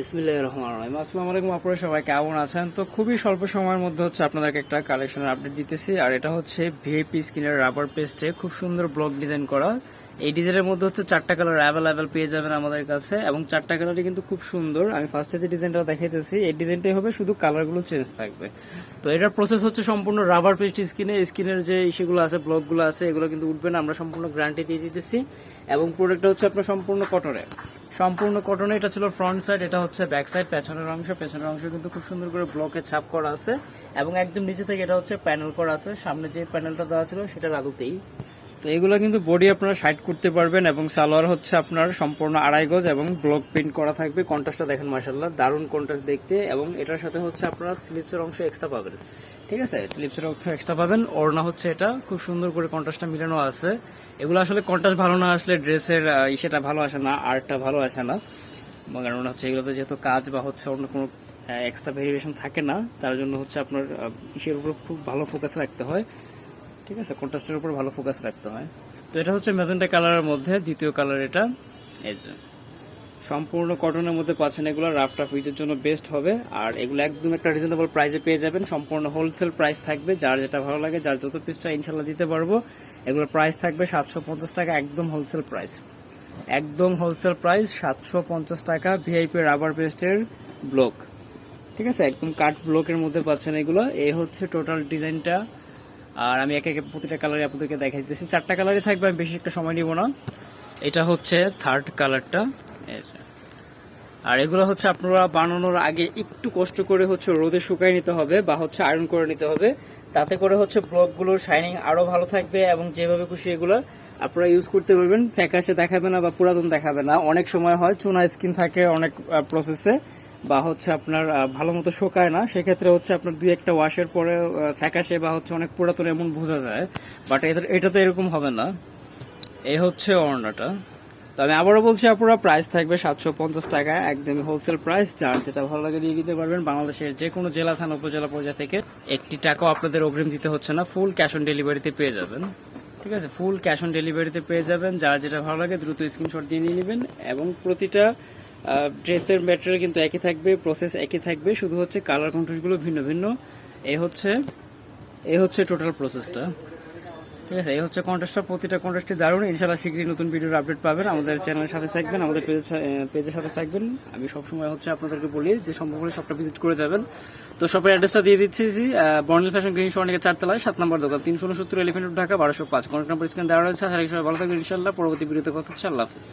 বিসমিল্লাহির রহমানির রহিম। আসসালামু আলাইকুম আপনারা সবাই কেমন আছেন? তো খুবই স্বল্প সময়ের মধ্যে হচ্ছে আপনাদেরকে একটা আপডেট দিতেছি। আর এটা হচ্ছে স্কিনের রাবার পেস্টে খুব সুন্দর ডিজাইন করা। এই ডিজাইনের মধ্যে হচ্ছে চারটা কালার অ্যাভেলেবেল পেয়ে যাবেন আমাদের কাছে, এবং চারটা কালারই কিন্তু খুব সুন্দর। আমি যে ডিজাইনটা এই হবে শুধু চেঞ্জ থাকবে। তো এটার প্রসেস হচ্ছে সম্পূর্ণ রাবার পেস্ট স্কিনে স্কিনের যে ইস্যুগুলো আছে ব্লকগুলো আছে, এগুলো কিন্তু উঠবে না, আমরা সম্পূর্ণ গ্যারান্টি দিয়ে দিতেছি। এবং প্রোডাক্টটা হচ্ছে আপনার সম্পূর্ণ কটনে সম্পূর্ণ কটনে এটা ছিল ফ্রন্ট সাইড এটা হচ্ছে ব্যাক সাইড পেছনের অংশ পেছনের অংশ কিন্তু খুব সুন্দর করে ব্লকে ছাপ করা আছে এবং একদম নিচে থেকে এটা হচ্ছে প্যানেল করা আছে। সামনে যে প্যানেলটা দেওয়া ছিল সেটা আদতেই তো এগুলো কিন্তু বডি আপনারা সাইড করতে পারবেন এবং সালোয়ার হচ্ছে আপনার সম্পূর্ণ আড়াই গজ এবং ব্লক প্রিন্ট করা থাকবে। কন্ট্রাস্টটা দেখেন মাসাল্লাহ দারুণ কন্ট্রাস্ট দেখতে এবং এটার সাথে হচ্ছে আপনারা স্লিপসের অংশ এক্সট্রা পাবেন। ঠিক আছে? স্লিপসের অংশ এক্সট্রা পাবেন। ওড়না হচ্ছে এটা খুব সুন্দর করে কন্ট্রাস্টটা মিলানো আছে। এগুলো আসলে কন্ট্রাস্ট ভালো না আসলে ড্রেসের ইসেটা ভালো আসে না, আর্টটা ভালো আসে না। কারণ হচ্ছে এগুলোতে যেহেতু কাজ বা হচ্ছে অন্য কোনো এক্সট্রা ভেরিয়েশন থাকে না, তার জন্য হচ্ছে আপনার ইসের উপর খুব ভালো ফোকাস রাখতে হয়। ঠিক আছে? কন্ট্রাস্টের উপর ভালো ফোকাস রাখতে হয়। তো এটা হচ্ছে মেজেন্টা কালারের মধ্যে, দ্বিতীয় কালার এটা। এই যে। সম্পূর্ণ কটনের মধ্যে পাচ্ছেন এগুলো। রাফ টাফ ইউজের জন্য বেস্ট হবে। আর এগুলো একদম একটা রিজনেবল প্রাইসে পেয়ে যাবেন। সম্পূর্ণ হোলসেল প্রাইস থাকবে। যার যেটা ভালো লাগে, যার যত পিসটা ইনশাল্লাহ দিতে পারব। এগুলোর প্রাইস থাকবে সাতশো পঞ্চাশ টাকা, একদম হোলসেল প্রাইস একদম হোলসেল প্রাইস সাতশো পঞ্চাশ টাকা ভিআইপি রাবার পেস্টের ব্লক ঠিক আছে? একদম কাঠ ব্লকের মধ্যে পাচ্ছেন এগুলো। এই হচ্ছে টোটাল ডিজাইনটা। আর আমি একে একে প্রতিটা কালারে আপনাদেরকে দেখাই দিতেছি চারটা কালারই থাকবে, আমি বেশি একটা সময় নিব না। এটা হচ্ছে থার্ড কালারটা। আর এগুলো হচ্ছে আপনারা বানানোর আগে একটু কষ্ট করে হচ্ছে রোদে শুকাই নিতে হবে বা হচ্ছে আয়রন করে নিতে হবে। তাতে করে হচ্ছে ব্লকগুলোর শাইনিং আরও ভালো থাকবে এবং যেভাবে খুশি এগুলো আপনারা ইউজ করতে পারবেন। ফ্যাকাশে দেখাবে না বা পুরাতন দেখাবে না। অনেক সময় হয়, চুনা স্কিন থাকে অনেক প্রসেসে বা হচ্ছে আপনার ভালো মতো শোকায় না। সেক্ষেত্রে হচ্ছে আপনার দুই একটা ওয়াশের পরে ফ্যাকাশে বা হচ্ছে অনেক পুরাতন এমন বোঝা যায়। বাট এটাতে এরকম হবে না। এই হচ্ছে অর্ণাটা তো আমি আবারও বলছি আপনারা প্রাইস থাকবে সাতশো পঞ্চাশ টাকা, একদমই হোলসেল প্রাইস যার যেটা ভালো লাগে দিয়ে দিতে পারবেন। বাংলাদেশের যে কোনো জেলা থানা, উপজেলা পর্যায়ে থেকে একটি টাকাও আপনাদের অগ্রিম দিতে হচ্ছে না। ফুল ক্যাশ অন ডেলিভারিতে পেয়ে যাবেন। ঠিক আছে? ফুল ক্যাশ অন ডেলিভারিতে পেয়ে যাবেন। যার যেটা ভালো লাগে দ্রুত স্ক্রিনশট দিয়ে নিয়ে নেবেন। এবং প্রতিটা ড্রেসের ম্যাটেরিয়াল কিন্তু একই থাকবে প্রসেস একই থাকবে। শুধু হচ্ছে কালার কন্ট্রাস্টগুলো ভিন্ন ভিন্ন। এই হচ্ছে এই হচ্ছে টোটাল প্রসেসটা ঠিক আছে, এই হচ্ছে কন্টেস্টটা প্রতিটা কন্টেস্টে দারুণ। ইনশাল্লাহ শীঘ্রই নতুন ভিডিওর আপডেট পাবেন। আমাদের চ্যানেলের সাথে থাকবেন, আমাদের পেজের সাথে থাকবেন। আমি সবসময় হচ্ছে আপনাদেরকে বলি যে, সম্ভব হলে সবটা ভিজিট করে যাবেন। তো সবের অ্যাড্রেসটা দিয়ে দিচ্ছি বর্ণিল ফ্যাশন গ্রিন সরণিকে চারতলায়, সাত নম্বর দোকান, তিনশো উনসত্তর এলিফেন্ট ঢাকা, বারোশো পাঁচ। কন্ট্যাক্ট নাম্বার স্ক্যান দেওয়া রয়েছে সময় ভালো থাকবেন ইনশাল্লাহ পরবর্তী ভিডিওতে কথা হচ্ছে, আল্লাহ হাফিজ।